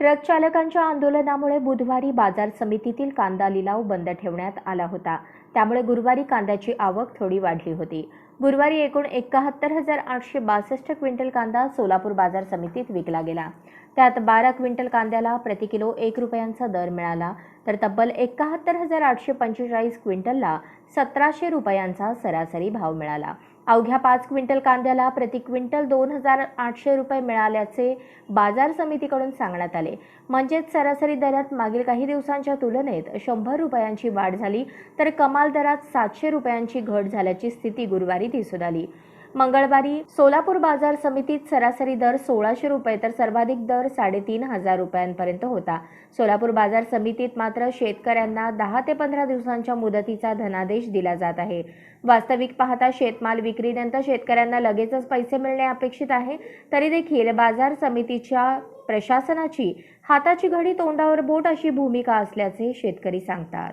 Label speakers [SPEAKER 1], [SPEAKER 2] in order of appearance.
[SPEAKER 1] Truck चालकांच्या आंदोलनामुळे बुधवारी बाजार समितीतील कांदा लिलाव बंद ठेवण्यात आला होता. त्यामुळे गुरुवारी कांद्याची आवक थोडी वाढली होती. गुरुवारी एकूण एकाहत्तर हजार आठशे बासष्ट क्विंटल कांदा सोलापूर बाजार समितीत विकला गेला. त्यात बारा क्विंटल कांद्याला प्रति किलो एक रुपयांचा दर मिळाला. तर तब्बल एकाहत्तर हजार आठशे पंचेचाळीस क्विंटलला सतराशे रुपयांचा सरासरी भाव मिळाला. अवघ्या पाच क्विंटल कांद्याला प्रति क्विंटल दोन हजार आठशे रुपये मिळाल्याचे बाजार समितीकडून सांगण्यात आले. म्हणजेच सरासरी दरात मागील काही दिवसांच्या तुलनेत शंभर रुपयांची वाढ झाली तर कमाल दरात सातशे रुपयांची घट झाल्याची स्थिती गुरुवारी दिसून आली. मंगळवारी सोलापूर बाजार समितीत सरासरी दर सोळाशे रुपये तर सर्वाधिक दर साडेतीन हजार रुपयांपर्यंत होता. सोलापूर बाजार समितीत मात्र शेतकऱ्यांना दहा ते पंधरा दिवसांच्या मुदतीचा धनादेश दिला जात आहे. वास्तविक पाहता शेतमाल विक्रीनंतर शेतकऱ्यांना लगेचच पैसे मिळणे अपेक्षित आहे तरी देखील बाजार समितीच्या प्रशासनाची हाताची घडी तोंडावर बोट अशी भूमिका असल्याचे शेतकरी सांगतात.